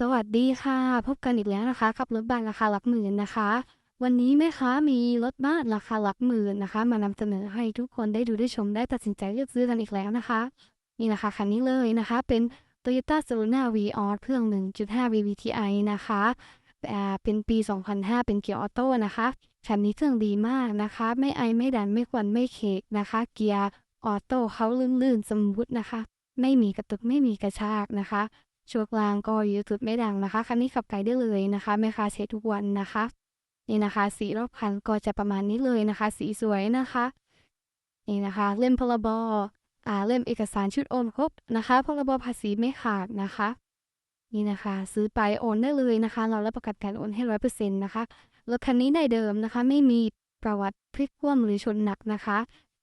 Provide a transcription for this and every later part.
สวัสดีค่ะ พบกันอีกแล้วนะคะ กับรถบ้านราคาหลักหมื่นนะคะ วันนี้แม่ค้ามีรถบ้านราคาหลักหมื่นนะคะ มานำเสนอให้ทุกคนได้ดูได้ชมได้ตัดสินใจเลือกซื้อกันอีกแล้วนะคะ นี่นะคะคันนี้เลยนะคะ เป็น Toyota Celuna Vios เครื่อง 1.5 VVTi นะคะอ่เป็นปี 2005 เป็นเกียร์ออโต้นะคะคันนี้เครื่องดีมากนะคะ ไม่ไอไม่ดันไม่ควันไม่เคกนะคะ เกียร์ออโต้เขาลื่นๆสมูทนะคะ ไม่มีกระตุกไม่มีกระชากนะคะ ช่วงกลางก็ยู่จุดไม่ดังนะคะ คันนี้ขับไกลได้เลยนะคะแม่ค้าเช็คทุกวันนะคะ นี่นะคะ สีรอบคันก็จะประมาณนี้เลยนะคะ สีสวยนะคะ นี่นะคะ เล่มพรบอ่าเล่มเอกสารชุดโอนครบนะคะพรบภาษีไม่ขาดนะคะ นี่นะคะ ซื้อไปโอนได้เลยนะคะ เรารับประกันการโอนให้ร้อยเปอร์เซ็นต์นะคะรถคันนี้ได้เดิมนะคะ ไม่มีประวัติพลิกคว่ำหรือชนหนักนะคะ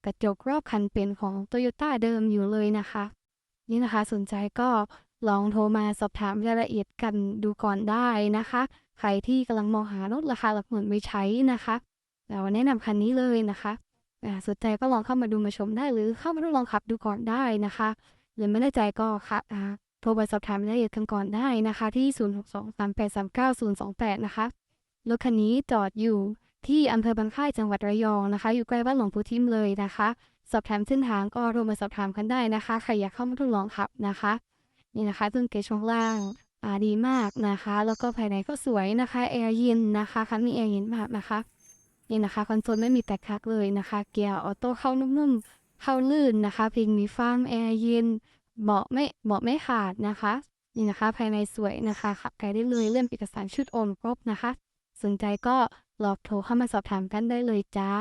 กระจกรอบคันเป็นของโตโยต้าเดิมอยู่เลยนะคะ นี่นะคะสนใจก็ ลองโทรมาสอบถามรายละเอียดกันดูก่อนได้นะคะ ใครที่กำลังมองหารถราคาหลักหมื่นไว้ใช้นะคะเราแนะนำคันนี้เลยนะคะสนใจก็ลองเข้ามาดูมาชมได้หรือเข้ามาทดลองขับดูก่อนได้นะคะหรือไม่แน่ใจก็ค่ะโทรไปสอบถามรายละเอียดกันก่อนได้นะคะ ที่ 0623839028 นะคะรถคันนี้จอดอยู่ที่อำเภอบางค่ายจังหวัดระยองนะคะ อยู่ใกล้บ้านหลวงปู่ทิมเลยนะคะ สอบถามเส้นทางก็โทรมาสอบถามกันได้นะคะใครอยากเข้ามาทดลองขับนะคะ นี่นะคะเครื่งเกจช่วงล่างอ่าดีมากนะคะ แล้วก็ภายในก็สวยนะคะแอร์เย็นนะคะคันนี้แอร์เย็นมากนะคะนี่นะคะคอนโซลไม่มีแตกคักเลยนะคะ เกียร์ออโต้เข้านุ่มๆ เข้าลื่นนะคะเพลงมีฟังแอร์เย็นเบาะไม่เบาะไม่ขาดนะคะ นี่นะคะ ภายในสวยนะคะขับไกลได้เลยเล่มเอกสารชุดโอนครบนะคะ สนใจก็ลองโทรเข้ามาสอบถามกันได้เลยจ้า